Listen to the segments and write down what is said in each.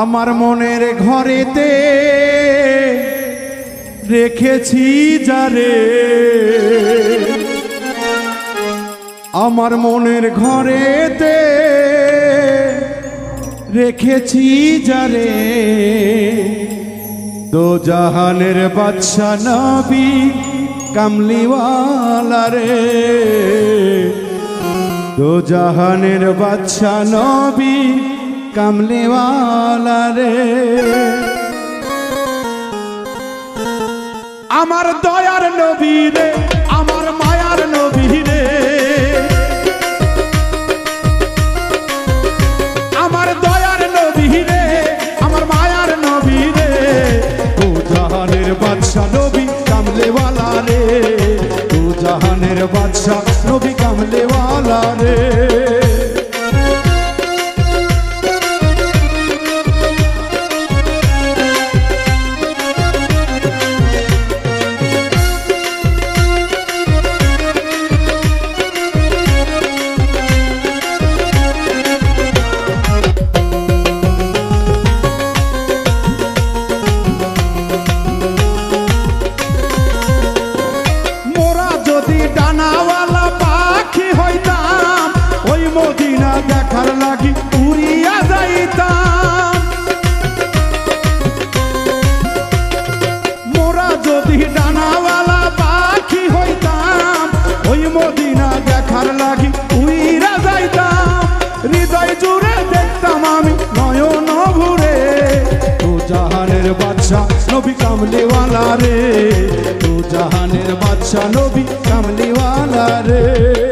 আমার মনের ঘরেতে রেখেছি যারে। আমার মনের ঘরেতে রেখেছি যারে। দো জাহানের বাদশা নবী কামলিওয়ালা রে। দো জাহানের বাদশা নবী কামলিওয়ালা রে। আমার দয়ার নবী রে, আমার মায়ার নবী রে। আমার দয়ার নবী রে, আমার মায়ার নবী রে। ও জাহানের বাদশা লাগি উড়িয়া যাইতাম। মোরা যদি ডানাওয়ালা পাখি হইতাম, ওই মদিনা দেখার লাগি উইরা যাইতাম। হৃদয় জুড়ে দেখতাম আমি নয়ন ভুরে। তো জাহানের বাদশা, নবী কামলিওয়ালা রে। তো জাহানের বাদশা, নবী কামলিওয়ালা রে।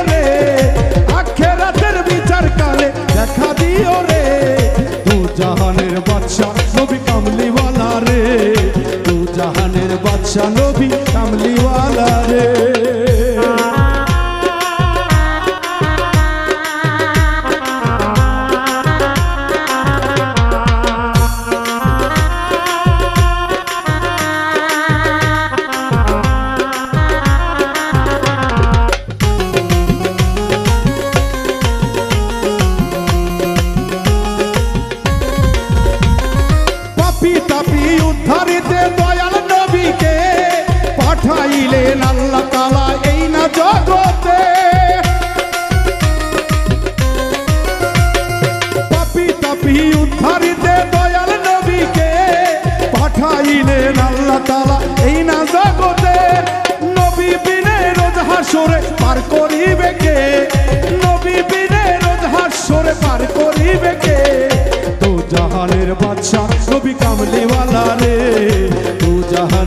বাদশা নবী পাঠাইলেন আল্লাহ তালা এই না জগতে। পাপি তাপি উদ্ধারিতে দয়াল নবীকে পাঠাইলেন আল্লাহ তালা এই না জগতে। নবী বিনে রোজ হাসরে পার করিবে কে? নবী বিনে রোজ হাসরে পার করিবে কে? তো জাহানের বাদশা নবী কামলিওয়ালা রে।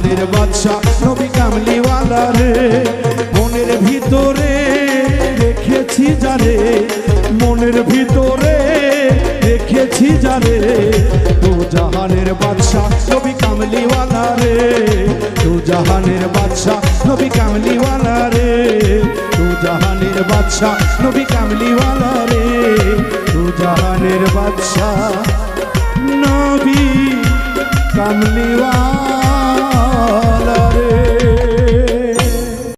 তো জাহানের বাদশা নবী কামলিওয়ালা রে। মনের ভিতরে রেখেছি জানে মনের ভিতরে রেখেছি জানে তো জাহানের বাদশা নবী কামলিওয়ালা রে তো জাহানের বাদশা নবী কামলিওয়ালা রে। তো জাহানের বাদশা নবী কামলিওয়ালা রে তো জাহানের বাদশা নবী কামলিওয়ালা